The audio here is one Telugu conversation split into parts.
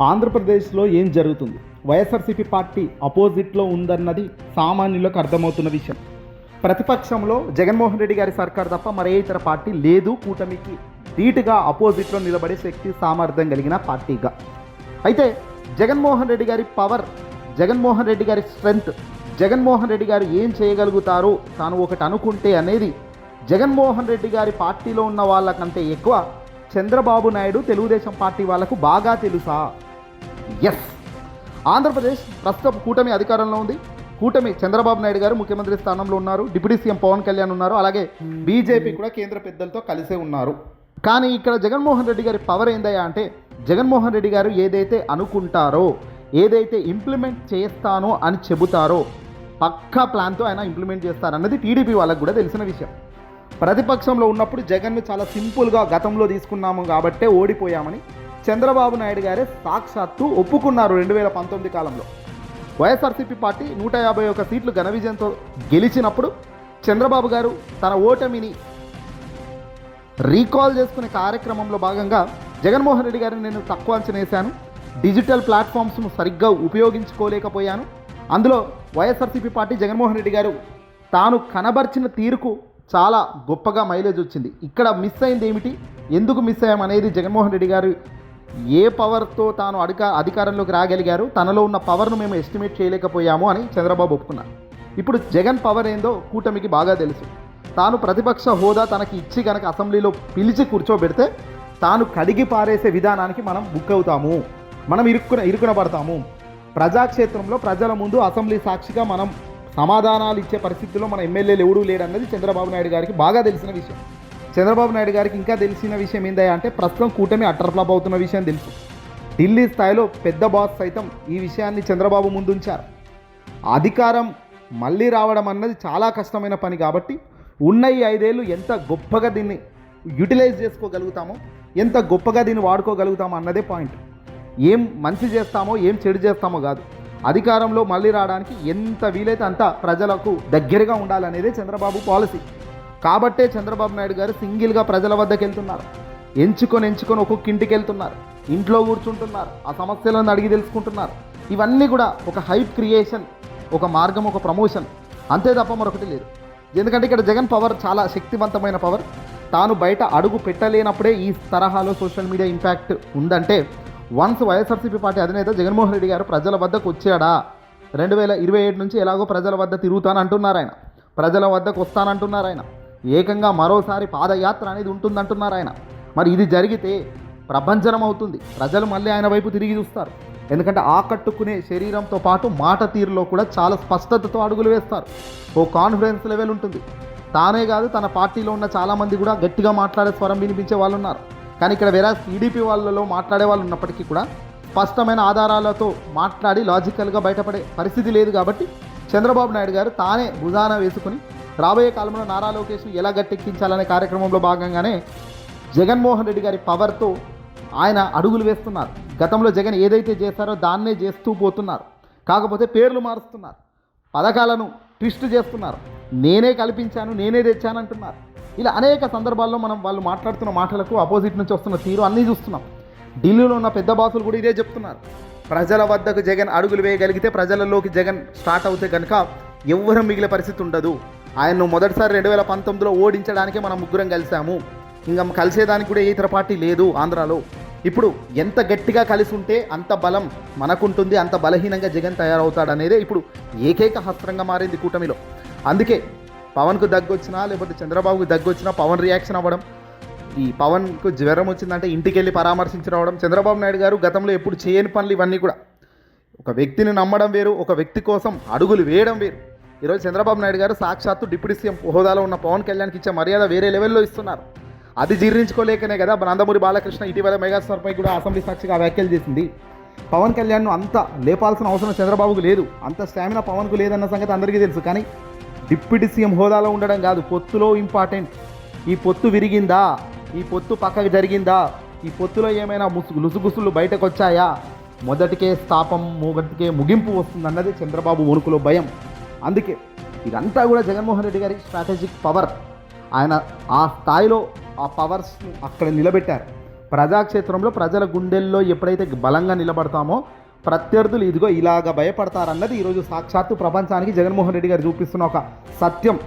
ఆంధ్రప్రదేశ్లో ఏం జరుగుతుంది? వైఎస్ఆర్సీపీ పార్టీ అపోజిట్లో ఉందన్నది సామాన్యులకు అర్థమవుతున్న విషయం. ప్రతిపక్షంలో జగన్మోహన్ రెడ్డి గారి సర్కార్ తప్ప మరే ఇతర పార్టీ లేదు. కూటమికి ధీటుగా అపోజిట్లో నిలబడే శక్తి సామర్థ్యం కలిగిన పార్టీగా. అయితే జగన్మోహన్ రెడ్డి గారి పవర్ జగన్మోహన్ రెడ్డి గారి స్ట్రెంగ్త్ జగన్మోహన్ రెడ్డి గారు ఏం చేయగలుగుతారో తాను ఒకటి అనుకుంటే అనేది జగన్మోహన్ రెడ్డి గారి పార్టీలో ఉన్న వాళ్ళకంటే ఎక్కువ చంద్రబాబు నాయుడు తెలుగుదేశం పార్టీ వాళ్ళకు బాగా తెలుసా? ఎస్ ఆంధ్రప్రదేశ్ ప్రస్తుతం కూటమి అధికారంలో ఉంది. కూటమి చంద్రబాబు నాయుడు గారు ముఖ్యమంత్రి స్థానంలో ఉన్నారు. డిప్యూటీ సీఎం పవన్ కళ్యాణ్ ఉన్నారు. అలాగే బీజేపీ కూడా కేంద్ర పెద్దలతో కలిసే ఉన్నారు. కానీ ఇక్కడ జగన్మోహన్ రెడ్డి గారి పవర్ ఏందయ్యా అంటే జగన్మోహన్ రెడ్డి గారు ఏదైతే అనుకుంటారో ఏదైతే ఇంప్లిమెంట్ చేస్తానో అని చెబుతారో పక్కా ప్లాన్తో ఆయన ఇంప్లిమెంట్ చేస్తారన్నది టీడీపీ వాళ్ళకు కూడా తెలిసిన విషయం. ప్రతిపక్షంలో ఉన్నప్పుడు జగన్ను చాలా సింపుల్గా గతంలో తీసుకున్నాము కాబట్టే ఓడిపోయామని చంద్రబాబు నాయుడు గారే సాక్షాత్తు ఒప్పుకున్నారు రెండు వేల పంతొమ్మిది కాలంలో. వైఎస్ఆర్సీపీ పార్టీ నూట యాభై ఒక సీట్లు ఘన విజయంతో గెలిచినప్పుడు చంద్రబాబు గారు తన ఓటమిని రీకాల్ చేసుకునే కార్యక్రమంలో భాగంగా జగన్మోహన్ రెడ్డి గారిని నేను తక్కువ అంచనా వేశాను. డిజిటల్ ప్లాట్ఫామ్స్ను సరిగ్గా ఉపయోగించుకోలేకపోయాను. అందులో వైఎస్ఆర్సీపీ పార్టీ జగన్మోహన్ రెడ్డి గారు తాను కనబర్చిన తీరుకు చాలా గొప్పగా మైలేజ్ వచ్చింది. ఇక్కడ మిస్ అయింది ఏమిటి? ఎందుకు మిస్ అయ్యామనేది జగన్మోహన్ రెడ్డి గారు ఏ పవర్తో తాను అధిక అధికారంలోకి రాగలిగారు? తనలో ఉన్న పవర్ను మేము ఎస్టిమేట్ చేయలేకపోయాము అని చంద్రబాబు ఒప్పుకున్నారు. ఇప్పుడు జగన్ పవర్ ఏందో కూటమికి బాగా తెలుసు. తాను ప్రతిపక్ష హోదా తనకి ఇచ్చి కనుక అసెంబ్లీలో పిలిచి కూర్చోబెడితే తాను కడిగి పారేసే విధానానికి మనం బుక్ అవుతాము. మనం ఇరుక్కున ఇరుకున పడతాము. ప్రజాక్షేత్రంలో ప్రజల ముందు అసెంబ్లీ సాక్షిగా మనం సమాధానాలు ఇచ్చే పరిస్థితుల్లో మన ఎమ్మెల్యేలు ఎవడూ లేడన్నది చంద్రబాబు నాయుడు గారికి బాగా తెలిసిన విషయం. చంద్రబాబు నాయుడు గారికి ఇంకా తెలిసిన విషయం ఏందయ్యా అంటే ప్రస్తుతం కూటమి అట్టర్ ఫ్లాప్ అవుతున్న విషయం తెలుసు. ఢిల్లీ స్థాయిలో పెద్ద బాస్ సైతం ఈ విషయాన్ని చంద్రబాబు ముందుంచారు. అధికారం మళ్ళీ రావడం అన్నది చాలా కష్టమైన పని కాబట్టి ఉన్న ఈ ఐదేళ్ళు ఎంత గొప్పగా దీన్ని యూటిలైజ్ చేసుకోగలుగుతామో ఎంత గొప్పగా దీన్ని వాడుకోగలుగుతామో అన్నదే పాయింట్. ఏం మంచి చేస్తామో ఏం చెడు చేస్తామో కాదు. అధికారంలో మళ్ళీ రావడానికి ఎంత వీలైతే అంత ప్రజలకు దగ్గరగా ఉండాలనేదే చంద్రబాబు పాలసీ. కాబట్టే చంద్రబాబు నాయుడు గారు సింగిల్గా ప్రజల వద్దకు వెళ్తున్నారు ఎంచుకొని ఎంచుకొని ఒక్కొక్క ఇంటికి వెళ్తున్నారు ఇంట్లో కూర్చుంటున్నారు. ఆ సమస్యలను అడిగి తెలుసుకుంటున్నారు. ఇవన్నీ కూడా ఒక హైప్ క్రియేషన్ ఒక మార్గం ఒక ప్రమోషన్. అంతే తప్ప మరొకటి లేదు. ఎందుకంటే ఇక్కడ జగన్ పవర్ చాలా శక్తివంతమైన పవర్. తాను బయట అడుగు పెట్టలేనప్పుడే ఈ తరహాలో సోషల్ మీడియా ఇంపాక్ట్ ఉందంటే వన్స్ వైఎస్ఆర్సీపీ పార్టీ అధినేత జగన్మోహన్ రెడ్డి గారు ప్రజల వద్దకు వచ్చాడా? రెండు వేల ఇరవై ఏడు నుంచి ఎలాగో ప్రజల వద్ద తిరుగుతానంటున్నారు ఆయన. ప్రజల వద్దకు వస్తానంటున్నారు ఆయన. ఏకంగా మరోసారి పాదయాత్ర అనేది ఉంటుందంటున్నారు ఆయన. మరి ఇది జరిగితే ప్రభంజనం అవుతుంది ప్రజలు మళ్ళీ ఆయన వైపు తిరిగి చూస్తారు. ఎందుకంటే ఆకట్టుకునే శరీరంతో పాటు మాట తీరులో కూడా చాలా స్పష్టతతో అడుగులు వేస్తారు. ఓ కాన్ఫిడెన్స్ లెవెల్ ఉంటుంది. తానే కాదు తన పార్టీలో ఉన్న చాలామంది కూడా గట్టిగా మాట్లాడే స్వరం వినిపించే వాళ్ళు ఉన్నారు. కానీ ఇక్కడ వేరే టీడీపీ వాళ్ళలో మాట్లాడే వాళ్ళు ఉన్నప్పటికీ కూడా స్పష్టమైన ఆధారాలతో మాట్లాడి లాజికల్గా బయటపడే పరిస్థితి లేదు కాబట్టి చంద్రబాబు నాయుడు గారు తానే భుజాన వేసుకుని రాబోయే కాలంలో నారా లోకేష్ను ఎలా గట్టెక్కించాలనే కార్యక్రమంలో భాగంగానే జగన్మోహన్ రెడ్డి గారి పవర్తో ఆయన అడుగులు వేస్తున్నారు. గతంలో జగన్ ఏదైతే చేస్తారో దాన్నే చేస్తూ పోతున్నారు. కాకపోతే పేర్లు మారుస్తున్నారు. పథకాలను ట్విస్ట్ చేస్తున్నారు. నేనే కల్పించాను నేనే తెచ్చాను అంటున్నారు. ఇలా అనేక సందర్భాల్లో మనం వాళ్ళు మాట్లాడుతున్న మాటలకు అపోజిట్ నుంచి వస్తున్న తీరు అన్నీ చూస్తున్నాం. ఢిల్లీలో ఉన్న పెద్ద బాసులు కూడా ఇదే చెప్తున్నారు. ప్రజల వద్దకు జగన్ అడుగులు వేయగలిగితే ప్రజలలోకి జగన్ స్టార్ట్ అవుతే కనుక ఎవ్వరూ మిగిలే పరిస్థితి ఉండదు. ఆయన్ను మొదటిసారి రెండు వేల పంతొమ్మిదిలో ఓడించడానికే మనం ముగ్గురం కలిసాము. ఇంకా కలిసేదానికి కూడా ఏ ఇతర పార్టీ లేదు ఆంధ్రాలో. ఇప్పుడు ఎంత గట్టిగా కలిసి ఉంటే అంత బలం మనకుంటుంది అంత బలహీనంగా జగన్ తయారవుతాడు అనేదే ఇప్పుడు ఏకైక హస్త్రంగా మారింది కూటమిలో. అందుకే పవన్కు దగ్గొచ్చినా లేకపోతే చంద్రబాబుకు దగ్గొచ్చినా పవన్ రియాక్షన్ అవ్వడం ఈ పవన్కు జ్వరం వచ్చిందంటే ఇంటికి వెళ్ళి పరామర్శించి రావడం చంద్రబాబు నాయుడు గారు గతంలో ఎప్పుడు చేయని పనులు ఇవన్నీ కూడా. ఒక వ్యక్తిని నమ్మడం వేరు ఒక వ్యక్తి కోసం అడుగులు వేయడం వేరు. ఈరోజు చంద్రబాబు నాయుడు గారు సాక్షాత్తు డిప్యూటీ సీఎం హోదాలో ఉన్న పవన్ కళ్యాణ్కి ఇచ్చే మర్యాద వేరే లెవెల్లో ఇస్తున్నారు. అది జీర్ణించుకోలేకనే కదా నందమూరి బాలకృష్ణ ఇటీవల మెగాస్టార్పై కూడా అసెంబ్లీ సాక్షిగా వ్యాఖ్యలు చేసింది. పవన్ కళ్యాణ్ను అంత లేపాల్సిన అవసరం చంద్రబాబుకు లేదు. అంత స్టామినా పవన్కు లేదన్న సంగతి అందరికీ తెలుసు. కానీ డిప్యూటీ సీఎం హోదాలో ఉండడం కాదు పొత్తులో ఇంపార్టెంట్. ఈ పొత్తు విరిగిందా? ఈ పొత్తు పక్కకు జరిగిందా? ఈ పొత్తులో ఏమైనా ముసుగు లుసుగుసులు బయటకు వచ్చాయా మొదటికే స్థాపం మొదటికే ముగింపు వస్తుందన్నది చంద్రబాబు వణుకులో భయం. అందుకే ఇదంతా కూడా జగన్మోహన్ రెడ్డి గారి స్ట్రాటజిక్ పవర్. ఆయన ఆ స్థాయిలో ఆ పవర్స్ అక్కడ నిలబెట్టారు. ప్రజాక్షేత్రంలో ప్రజల గుండెల్లో ఎప్పుడైతే బలంగా నిలబడతామో ప్రత్యర్థులు ఇదిగో ఇలాగ భయపడతారన్నది ఈరోజు సాక్షాత్తు ప్రపంచానికి జగన్మోహన్ రెడ్డి గారు చూపిస్తున్న ఒక సత్యం.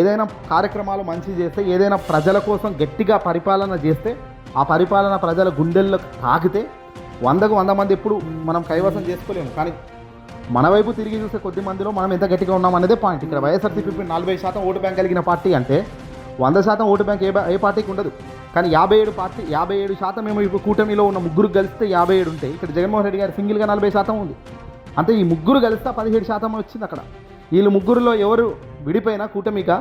ఏదైనా కార్యక్రమాలు మంచి చేస్తే ఏదైనా ప్రజల కోసం గట్టిగా పరిపాలన చేస్తే ఆ పరిపాలన ప్రజల గుండెల్లోకి తాకితే వందకు వంద మంది ఎప్పుడు మనం కైవసం చేసుకోలేము. కానీ మన వైపు తిరిగి చూసే కొద్ది మందిలో మనం ఎంత గట్టిగా ఉన్నాం పాయింట్. ఇక్కడ వైఎస్ఆర్సీపీ నలభై శాతం ఓటు బ్యాంక్ కలిగిన పార్టీ అంటే వంద శాతం ఓటు బ్యాంక్ ఏ ఏ పార్టీకి ఉండదు. కానీ యాభై ఏడు పార్టీ యాభై ఏడు శాతం ఏమో ఇప్పుడు కూటమిలో ఉన్న ముగ్గురు కలిస్తే యాభై ఏడు ఉంటాయి ఇక్కడ జగన్మోహన్ రెడ్డి గారు సింగిల్గా నలభై శాతం ఉంది. అంటే ఈ ముగ్గురు కలిస్తే పదిహేడు శాతం వచ్చింది అక్కడ. వీళ్ళు ముగ్గురులో ఎవరు విడిపోయినా కూటమిగా?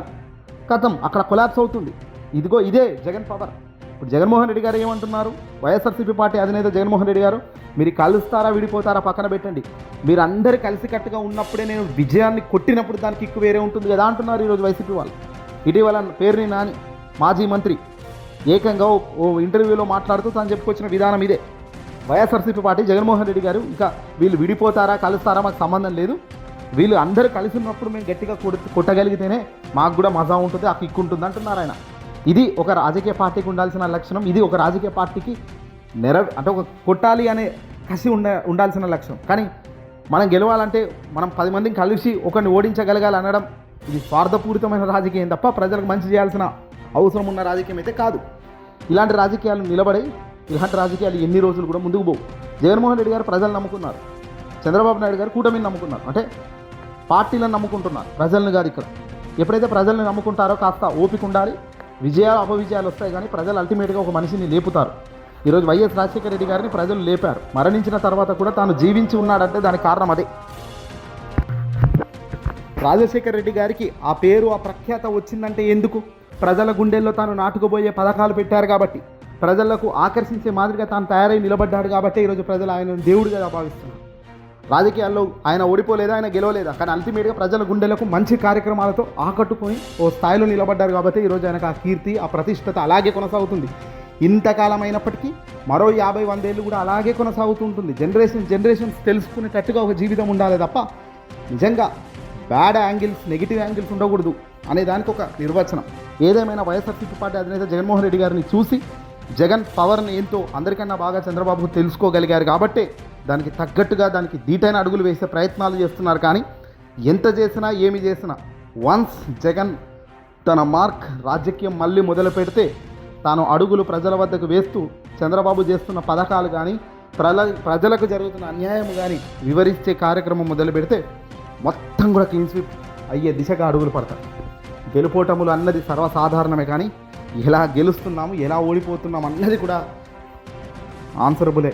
కథం అక్కడ కొలాప్స్ అవుతుంది. ఇదిగో ఇదే జగన్ పవర్. ఇప్పుడు జగన్మోహన్ రెడ్డి గారు ఏమంటున్నారు? వైఎస్ఆర్సీపీ పార్టీ అధినేత జగన్మోహన్ రెడ్డి గారు మీరు కలుస్తారా విడిపోతారా పక్కన పెట్టండి. మీరు అందరు కలిసికట్టుగా ఉన్నప్పుడే నేను విజయాన్ని కొట్టినప్పుడు దానికి ఎక్కువ వేరే ఉంటుంది కదా అంటున్నారు ఈరోజు వైసీపీ వాళ్ళు. ఇటీవల పేరుని నాని మాజీ మంత్రి ఏకంగా ఓ- ఓ ఇంటర్వ్యూలో మాట్లాడుతూ తాను చెప్పుకొచ్చిన విధానం ఇదే. వైఎస్ఆర్సీపీ పార్టీ జగన్మోహన్ రెడ్డి గారు ఇంకా వీళ్ళు విడిపోతారా కలుస్తారా మాకు సంబంధం లేదు. వీళ్ళు అందరూ కలిసి ఉన్నప్పుడు మేము గట్టిగా కొట్టగలిగితేనే మాకు కూడా మజా ఉంటుంది ఆ కిక్ ఉంటుంది అంటున్నారు ఆయన. ఇది ఒక రాజకీయ పార్టీకి ఉండాల్సిన లక్షణం ఇది ఒక రాజకీయ పార్టీకి నెర అంటే ఒక కొట్టాలి అనే కసి ఉండ ఉండాల్సిన లక్షణం. కానీ మనం గెలవాలంటే మనం పది మందిని కలిసి ఒకరిని ఓడించగలగాలి అనడం ఇది స్వార్థపూరితమైన రాజకీయం తప్ప ప్రజలకు మంచి చేయాల్సిన అవసరం ఉన్న రాజకీయం అయితే కాదు. ఇలాంటి రాజకీయాలు నిలబడి ఇలాంటి రాజకీయాలు ఎన్ని రోజులు కూడా ముందుకు పోవు. జగన్మోహన్ రెడ్డి గారు ప్రజలు నమ్ముకున్నారు. చంద్రబాబు నాయుడు గారు కూటమిని నమ్ముకున్నారు. అంటే పార్టీలను నమ్ముకుంటున్నారు ప్రజలను కాదు ఇక్కడ. ఎప్పుడైతే ప్రజల్ని నమ్ముకుంటారో కాస్త ఓపిక ఉండాలి. విజయాలు అపవిజయాలు వస్తాయి కానీ ప్రజలు అల్టిమేట్గా ఒక మనిషిని లేపుతారు. ఈరోజు వైఎస్ రాజశేఖర రెడ్డి గారిని ప్రజలు లేపారు. మరణించిన తర్వాత కూడా తాను జీవించి ఉన్నాడంటే దానికి కారణం అదే. రాజశేఖర రెడ్డి గారికి ఆ పేరు ఆ ప్రఖ్యాత వచ్చిందంటే ఎందుకు? ప్రజల గుండెల్లో తాను నాటుకుపోయే పథకాలు పెట్టారు కాబట్టి ప్రజలకు ఆకర్షించే మాదిరిగా తాను తయారై నిలబడ్డాడు కాబట్టి ఈరోజు ప్రజలు ఆయన దేవుడిగా భావిస్తున్నారు. రాజకీయాల్లో ఆయన ఓడిపోలేదా ఆయన గెలవలేదా? కానీ అల్టిమేట్గా ప్రజల గుండెలకు మంచి కార్యక్రమాలతో ఆకట్టుకొని ఓ స్థాయిలో నిలబడ్డారు కాబట్టి ఈరోజు ఆయనకు ఆ కీర్తి ఆ ప్రతిష్టత అలాగే కొనసాగుతుంది. ఇంతకాలం అయినప్పటికీ మరో యాభై వందేళ్ళు కూడా అలాగే కొనసాగుతుంటుంది జనరేషన్ జనరేషన్స్ తెలుసుకునేటట్టుగా ఒక జీవితం ఉండాలి తప్ప నిజంగా బ్యాడ్ యాంగిల్స్ నెగిటివ్ యాంగిల్స్ ఉండకూడదు అనే దానికి ఒక నిర్వచనం. ఏదేమైనా వైఎస్ఆర్సీపీ పార్టీ అధినేత జగన్మోహన్ రెడ్డి గారిని చూసి జగన్ పవర్ని ఏంటో అందరికన్నా బాగా చంద్రబాబు తెలుసుకోగలిగారు కాబట్టే దానికి తగ్గట్టుగా దానికి దీటైన అడుగులు వేసే ప్రయత్నాలు చేస్తున్నారు కానీ ఎంత చేసినా ఏమి చేసినా వన్స్ జగన్ తన మార్క్ రాజకీయం మళ్ళీ మొదలు పెడితే తాను అడుగులు ప్రజల వద్దకు వేస్తూ చంద్రబాబు చేస్తున్న పథకాలు కానీ ప్రజల ప్రజలకు జరుగుతున్న అన్యాయం కానీ వివరించే కార్యక్రమం మొదలు పెడితే మొత్తం కూడా క్లీన్ స్వీప్ అయ్యే దిశగా అడుగులు పడతారు గెలుపోటములు అన్నది సర్వసాధారణమే కానీ ఎలా గెలుస్తున్నాము ఎలా ఓడిపోతున్నాము అన్నది కూడా ఆన్సరబులే